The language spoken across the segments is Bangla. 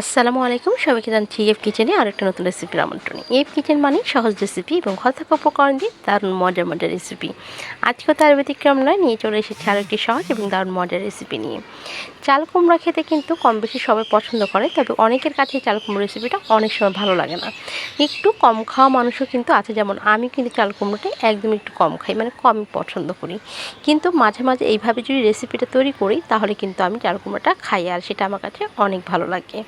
আসসালামু আলাইকুম। সবাইকে জানছি এফ কিচেনে আরেকটা নতুন রেসিপির আমন্ত্রণ। এফ কিচেন মানে সহজ রেসিপি এবং থাকা উপকরণ দিয়ে দারুণ মজার মজার রেসিপি আজকেও তার ব্যতিক্রম নয়, নিয়ে চলে এসেছি আরও একটি সহজ এবং দারুণ মজার রেসিপি নিয়ে। চাল কুমড়া খেতে কিন্তু কম বেশি সবাই পছন্দ করে, তবে অনেকের কাছে চাল কুমড়ো রেসিপিটা অনেক সময় ভালো লাগে না। একটু কম খাওয়া মানুষও কিন্তু আছে, যেমন আমি কিন্তু চাল কুমড়োটা একদম একটু কম খাই মানে কমই পছন্দ করি। কিন্তু মাঝে মাঝে এইভাবে যদি রেসিপিটা তৈরি করি, তাহলে কিন্তু আমি চাল কুমড়োটা খাই, আর সেটা আমার কাছে অনেক ভালো লাগে।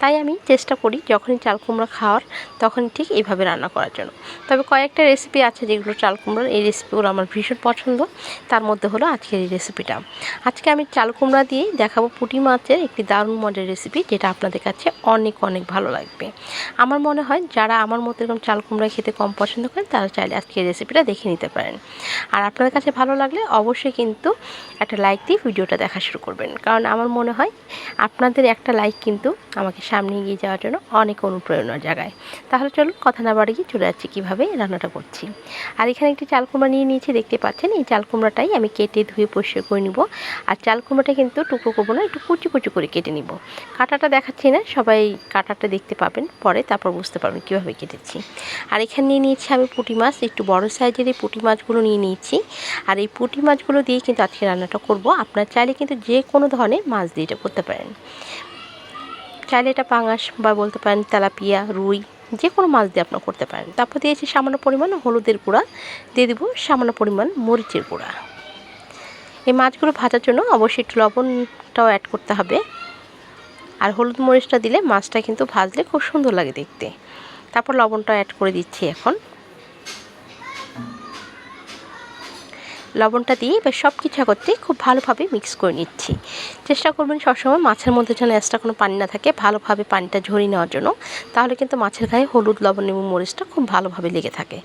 তাই আমি চেষ্টা করি যখনই চাল কুমড়া খাওয়ার তখন ঠিক এইভাবে রান্না করার জন্য। তবে কয়েকটা রেসিপি আছে যেগুলো চাল কুমড়োর, এই রেসিপিগুলো আমার ভীষণ পছন্দ। তার মধ্যে হলো আজকের এই রেসিপিটা আজকে আমি চাল কুমড়া দিয়েই দেখাবো পুঁটি মাছের একটি দারুণ মজার রেসিপি যেটা আপনাদের কাছে অনেক অনেক ভালো লাগবে। আমার মনে হয় যারা আমার মতো এরকম চাল কুমড়া খেতে কম পছন্দ করেন, তারা চাইলে আজকে রেসিপিটা দেখে নিতে পারেন। আর আপনাদের কাছে ভালো লাগলে অবশ্যই কিন্তু একটা লাইক দিয়ে ভিডিওটা দেখা শুরু করবেন। কারণ আমার মনে হয় আপনাদের একটা লাইক কিন্তু আমাকে সামনে এগিয়ে যাওয়ার জন্য অনেক অনুপ্রেরণার জায়গায়। তাহলে চলুন কথা না বাড়িয়ে চলে যাচ্ছি কীভাবে রান্নাটা করছি। আর এখানে একটি চাল কুমড়া নিয়ে নিয়েছি, দেখতে পাচ্ছেন? এই চাল কুমড়াটাই আমি কেটে ধুয়ে পরিষ্কার করে নিব। আর চাল কুমড়াটা কিন্তু টুকরো করব না, একটু কুচি কুচি করে কেটে নিব। কাটাটা দেখাচ্ছি না, সবাই কাটাটা দেখতে পাবেন পরে, তারপর বুঝতে পারবেন কীভাবে কেটেছি। আর এখানে নিয়ে নিয়েছি আমি পুঁটি মাছ, একটু বড় সাইজের এই পুঁটি মাছগুলো নিয়ে নিয়েছি। আর এই পুঁটি মাছগুলো দিয়ে কিন্তু আজকে রান্নাটা করব। আপনার চাইলে কিন্তু যে কোনো ধরনের মাছ দিয়ে এটা করতে পারেন। চাইলে এটা পাঙাশ বা বলতে পারেন তেলাপিয়া, রুই যে কোনো মাছ দিয়ে আপনারা করতে পারেন। তারপর দিয়েছি সামান্য পরিমাণ হলুদের গুঁড়া, দিয়ে দেবো সামান্য পরিমাণ মরিচের গুঁড়া। এই মাছগুলো ভাজার জন্য অবশ্যই একটু লবণটাও অ্যাড করতে হবে। আর হলুদ মরিচটা দিলে মাছটা কিন্তু ভাজলে খুব সুন্দর লাগে দেখতে। তারপর লবণটা অ্যাড করে দিচ্ছি এখন। লবণটা দিয়ে এবার সব কিছু একত্রে খুব ভালোভাবে মিক্স করে নিচ্ছি। চেষ্টা করবেন সবসময় মাছের মধ্যে যেন এক্সট্রা কোনো পানি না থাকে, ভালোভাবে পানিটা ঝরিয়ে নেওয়ার জন্য। তাহলে কিন্তু মাছের গায়ে হলুদ, লবণ এবং মরিচটা খুব ভালোভাবে লেগে থাকে।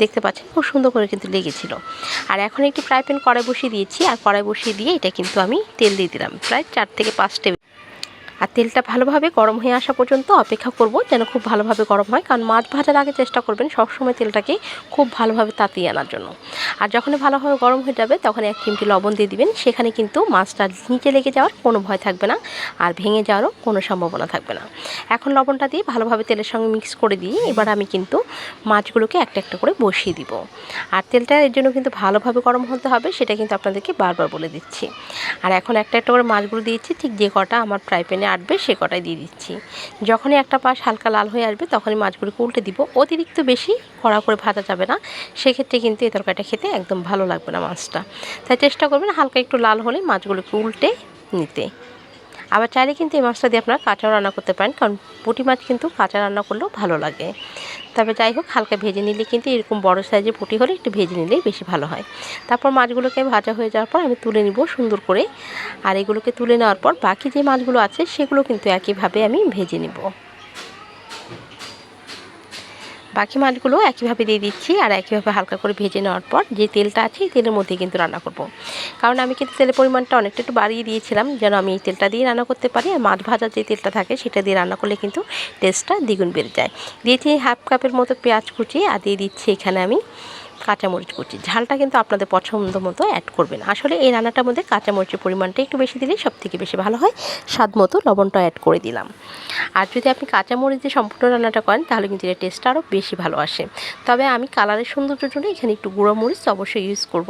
দেখতে পাচ্ছেন খুব সুন্দর করে কিন্তু লেগেছিল। আর এখন একটি ফ্রাই প্যান কড়াই বসিয়ে দিয়েছি। আর কড়াই বসিয়ে দিয়ে এটা কিন্তু আমি তেল দিয়ে দিলাম। প্রায় চার থেকে পাঁচ টেবিল আর তেলটা ভালোভাবে গরম হয়ে আসা পর্যন্ত অপেক্ষা করব যেন খুব ভালোভাবে গরম হয়। কারণ মাছ ভাজার আগে চেষ্টা করবেন সবসময় তেলটাকে খুব ভালোভাবে তাতিয়ে আনার জন্য। আর যখনই ভালোভাবে গরম হয়ে যাবে, তখন এক চিমটি লবণ দিয়ে দিবেন। সেখানে কিন্তু মাছটা নিচে লেগে যাওয়ার কোনো ভয় থাকবে না আর ভেঙে যাওয়ারও কোনো সম্ভাবনা থাকবে না। এখন লবণটা দিয়ে ভালোভাবে তেলের সঙ্গে মিক্স করে দিয়ে এবার আমি কিন্তু মাছগুলোকে একটা একটা করে বসিয়ে দিব। আর তেলটা এর জন্য কিন্তু ভালোভাবে গরম হতে হবে, সেটা কিন্তু আপনাদেরকে বারবার বলে দিচ্ছি। আর এখন একটা একটা করে মাছগুলো দিয়েছি, ঠিক যে কটা আমার ফ্রাই প্যানে আটবে সে কটাই দিয়ে দিচ্ছি। যখনই একটা পাশ হালকা লাল হয়ে আসবে তখনই মাছগুলোকে উল্টে দিব। অতিরিক্ত বেশি কড়া করে ভাজা যাবে না। সেক্ষেত্রে কিন্তু এই তরকারিটা খেতে একদম ভালো লাগবে না মাছটা। তাই চেষ্টা করবেন হালকা একটু লাল হলে মাছগুলোকে উল্টে নিতে। আবার চাইলে কিন্তু এই মাছটা দিয়ে আপনারা কাঁচাও রান্না করতে পারেন, কারণ পুঁটি মাছ কিন্তু কাঁচা রান্না করলেও ভালো লাগে। তবে যাই হোক, হালকা ভেজে নিলে কিন্তু এরকম বড় সাইজের পুঁটি হলে একটু ভেজে নিলেই বেশি ভালো হয়। তারপর মাছগুলোকে ভাজা হয়ে যাওয়ার পর আমি তুলে নিব সুন্দর করে। আর এগুলোকে তুলে নেওয়ার পর বাকি যে মাছগুলো আছে, সেগুলো কিন্তু একইভাবে আমি ভেজে নিব। বাকি মাছগুলো একইভাবে দিয়ে দিচ্ছি আর একইভাবে হালকা করে ভেজে নেওয়ার পর যে তেলটা আছে এই তেলের মধ্যে কিন্তু রান্না করব। কারণ আমি কিন্তু তেলের পরিমাণটা অনেকটা একটু বাড়িয়ে দিয়েছিলাম যেন আমি এই তেলটা দিয়ে রান্না করতে পারি আর মাছ ভাজার যে তেলটা থাকে সেটা দিয়ে রান্না করলে কিন্তু টেস্টটা দ্বিগুণ বেড়ে যায় দিয়েছি হাফ কাপের মতো পেঁয়াজ কুচি আর দিয়ে দিচ্ছি এখানে আমি কাঁচামরিচ কুচি। ঝালটা কিন্তু আপনাদের পছন্দ মতো অ্যাড করবেন। আসলে এই রান্নাটার মধ্যে কাঁচামরিচের পরিমাণটা একটু বেশি দিলে সব থেকে বেশি ভালো হয়। স্বাদ মতো লবণটা অ্যাড করে দিলাম। আর যদি আপনি কাঁচামরিচ দিয়ে সম্পূর্ণ রান্নাটা করেন, তাহলে কিন্তু এর টেস্টটা আরও বেশি ভালো আসে। তবে আমি কালারের সৌন্দর্যের জন্য এখানে একটু গুঁড়ো মরিচ অবশ্যই ইউজ করব।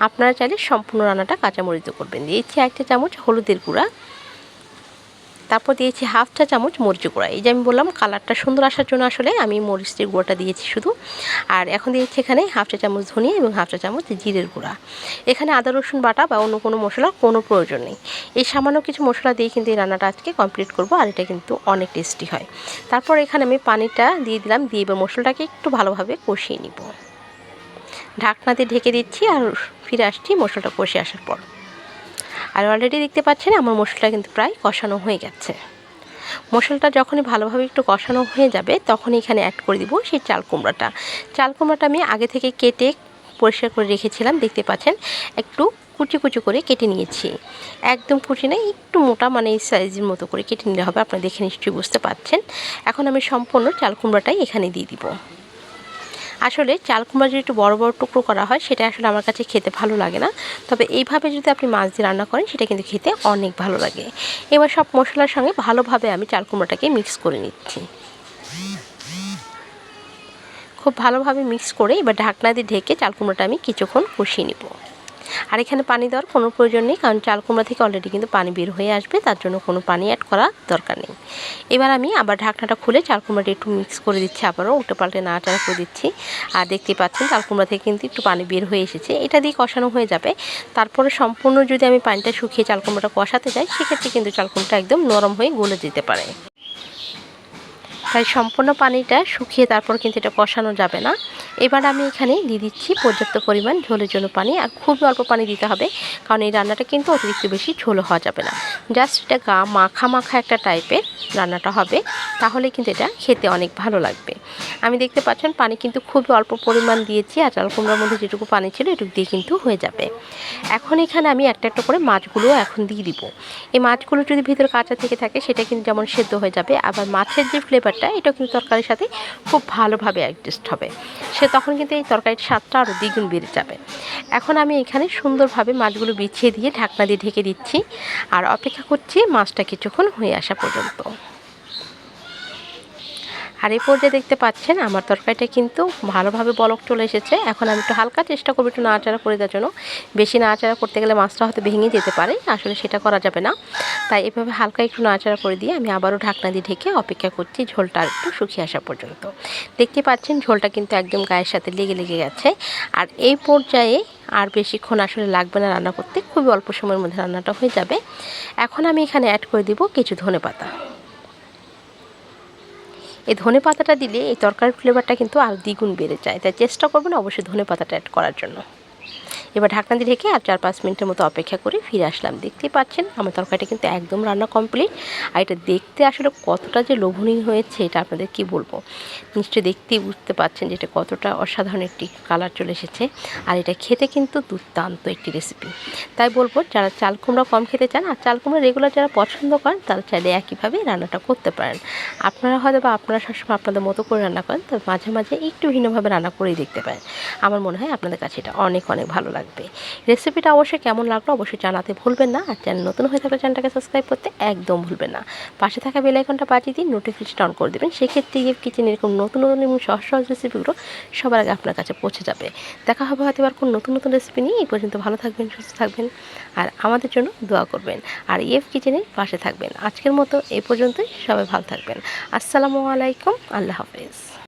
আপনারা চাইলে সম্পূর্ণ রান্নাটা কাঁচামরিচ করবেন। দিয়েছি একটা চামচ হলুদের গুঁড়া। তারপর দিয়েছি হাফ চা চামচ মরিচ গুঁড়া। এই যে আমি বললাম কালারটা সুন্দর আসার জন্য আসলে আমি মরিচের গুঁড়োটা দিয়েছি শুধু। আর এখন দিয়েছি এখানে হাফ চা চামচ ধনিয়া এবং হাফ চা চামচ জিরের গুঁড়া। এখানে আদা, রসুন বাটা বা অন্য কোনো মশলা কোনো প্রয়োজন নেই। এই সামান্য কিছু মশলা দিয়ে কিন্তু এই রান্নাটা আজকে কমপ্লিট করব আর এটা কিন্তু অনেক টেস্টি হয়। তারপর এখানে আমি পানিটা দিয়ে দিলাম, দিয়ে এবার মশলাটাকে একটু ভালোভাবে কষিয়ে নিব। ঢাকনাতে ঢেকে দিচ্ছি আর ফিরে আসছি মশলাটা কষে আসার পর। আর অলরেডি দেখতে পাচ্ছেন আমার মশলাটা কিন্তু প্রায় কষানো হয়ে গেছে। মশলাটা যখনই ভালোভাবে একটু কষানো হয়ে যাবে, তখনই এখানে অ্যাড করে দিব সেই চাল কুমড়াটা। চাল কুমড়াটা আমি আগে থেকে কেটে পরিষ্কার করে রেখেছিলাম, দেখতে পাচ্ছেন? একটু কুচি কুচি করে কেটে নিয়েছি। একদম কুচি না, একটু মোটা মানে এই সাইজের মতো করে কেটে নিলে হবে, আপনারা দেখে নিশ্চয়ই বুঝতে পারছেন। এখন আমি সম্পূর্ণ চাল কুমড়াটাই এখানে দিয়ে দিব। আসলে চাল কুমড়া যদি একটু বড় বড় টুকরো করা হয়, সেটা আসলে আমার কাছে খেতে ভালো লাগে না। তবে এইভাবে যদি আপনি মাছ দিয়ে রান্না করেন, সেটা কিন্তু খেতে অনেক ভালো লাগে। এবার সব মশলার সঙ্গে ভালোভাবে আমি চাল কুমড়াটাকে মিক্স করে নিচ্ছি। খুব ভালোভাবে মিক্স করে এবার ঢাকনা দিয়ে ঢেকে চাল কুমড়োটা আমি কিছুক্ষণ কষিয়ে নিব। আর এখানে পানি দেওয়ার কোনো প্রয়োজন নেই, কারণ চাল কুমড়া থেকে অলরেডি কিন্তু পানি বের হয়ে আসবে, তার জন্য কোনো পানি অ্যাড করা দরকার নেই। এবার আমি আবার ঢাকনাটা খুলে চাল কুমড়াটা একটু মিক্স করে দিচ্ছি, আবারও উল্টে পাল্টে নাড়াচাড়া করে দিচ্ছি। আর দেখতে পাচ্ছেন চাল কুমড়া থেকে কিন্তু একটু পানি বের হয়ে এসেছে, এটা দিয়ে কষানো হয়ে যাবে। তারপরে সম্পূর্ণ যদি আমি পানিটা শুকিয়ে চাল কুমড়াটা কষাতে যাই, সেক্ষেত্রে কিন্তু চাল কুমড়াটা একদম নরম হয়ে গলে যেতে পারে। তাই সম্পূর্ণ পানিটা শুকিয়ে তারপর কিন্তু এটা কষানো যাবে না। এবার আমি এখানে দিয়ে দিচ্ছি পর্যাপ্ত পরিমাণ ঝোলের জন্য পানি, আর খুব অল্প পানি দিতে হবে, কারণ এই রান্নাটা কিন্তু অতিরিক্ত বেশি ঝোল হওয়া যাবে না। জাস্ট এটা গা মাখা মাখা একটা টাইপের রান্নাটা হবে। তাহলে কিন্তু এটা খেতে অনেক ভালো লাগবে। আমি দেখতে পাচ্ছেন পানি কিন্তু খুবই অল্প পরিমাণ দিয়েছি আর চাল কুমড়ার মধ্যে যেটুকু পানি ছিল এটুকু দিয়ে কিন্তু হয়ে যাবে। এখন এখানে আমি একটা একটা করে মাছগুলো এখন দিয়ে দিব। এই মাছগুলো যদি ভিতরে কাঁচা থেকে থাকে সেটা কিন্তু যেমন সেদ্ধ হয়ে যাবে, আবার মাছের যে ফ্লেভারটা এটাও কিন্তু তরকারির সাথে খুব ভালোভাবে অ্যাডজাস্ট হবে। সে তখন কিন্তু এই তরকারির স্বাদটা আরও দ্বিগুণ বেড়ে যাবে। এখন আমি এখানে সুন্দরভাবে মাছগুলো বিছিয়ে দিয়ে ঢাকনা দিয়ে ঢেকে দিচ্ছি আর অপেক্ষা করছি মাছটা কিছুক্ষণ হয়ে আসা পর্যন্ত। আর এই পর্যায়ে দেখতে পাচ্ছেন আমার তরকারিটা কিন্তু ভালোভাবে বলক চলে এসেছে। এখন আমি একটু হালকা চেষ্টা করব একটু নাড়াচাড়া করে দেওয়ার জন্য। বেশি নাড়াচাড়া করতে গেলে মাছটা হয়তো ভেঙে যেতে পারে, আসলে সেটা করা যাবে না। তাই এভাবে হালকা একটু নাড়াচাড়া করে দিয়ে আমি আবারও ঢাকনা দিয়ে ঢেকে অপেক্ষা করছি ঝোলটা একটু শুকিয়ে আসা পর্যন্ত। দেখতে পাচ্ছেন ঝোলটা কিন্তু একদম গায়ের সাথে লেগে লেগে গেছে। আর এই পর্যায়ে আর বেশিক্ষণ আসলে লাগবে না রান্না করতে, খুবই অল্প সময়ের মধ্যে রান্নাটা হয়ে যাবে। এখন আমি এখানে অ্যাড করে দিব কিছু ধনে পাতা এই ধনে পাতাটা দিলে এই তরকারির ফ্লেভারটা কিন্তু আর দ্বিগুণ বেড়ে যায়। তাই চেষ্টা করবেন অবশ্যই ধনে পাতাটা অ্যাড করার জন্য। এবার ঢাকনা দিয়ে রেখে আর চার পাঁচ মিনিটের মতো অপেক্ষা করে ফিরে আসলাম। দেখতেই পাচ্ছেন, আমার তরকারিটা কিন্তু একদম রান্না কমপ্লিট আর এটা দেখতে আসলে কতটা যে লোভনীয় হয়েছে, এটা আপনাদের কি বলব? নিশ্চয়ই দেখতেই বুঝতে পাচ্ছেন যে এটা কতটা অসাধারণ একটি কালার চলে এসেছে। আর এটা খেতে কিন্তু দুর্দান্ত একটি রেসিপি তাই বলব, যারা চাল কুমড়া কম খেতে চান আর চাল কুমড়া রেগুলার যারা পছন্দ করেন, তারা চাইলে একইভাবে রান্নাটা করতে পারেন। আপনারা হয়তো বা আপনারা সবসময় আপনাদের মতো করে রান্না করেন, তবে মাঝে মাঝে একটু ভিন্নভাবে রান্না করেই দেখতে পারেন। আমার মনে হয় আপনাদের কাছে এটা অনেক অনেক ভালো লাগবে। রেসিপিটা অবশ্যই কেমন লাগল অবশ্যই জানাতে ভুলবেন না। আর চ্যানেল নতুন হয়ে থাকলে চ্যানেলটাকে সাবস্ক্রাইব করতে একদম ভুলবেন না। পাশে থাকা বেল আইকনটা বাজিয়ে দিন নোটিফিকেশন অন করে দেবেন। সেক্ষেত্রে গিয়ে কিচেন এরকম নতুন নতুন এবং সহজ সহজ রেসিপিগুলো সবার আগে আপনার কাছে পৌঁছে যাবে। দেখা হবে হয়তো আর কোনো নতুন নতুন রেসিপি নিয়ে। এই পর্যন্ত ভালো থাকবেন, সুস্থ থাকবেন আর আমাদের জন্য দোয়া করবেন। আর ইএফ কিচেনের পাশে থাকবেন। আজকের মতো এই পর্যন্তই। সবাই ভালো থাকবেন। আসসালামু আলাইকুম। আল্লাহ হাফেজ।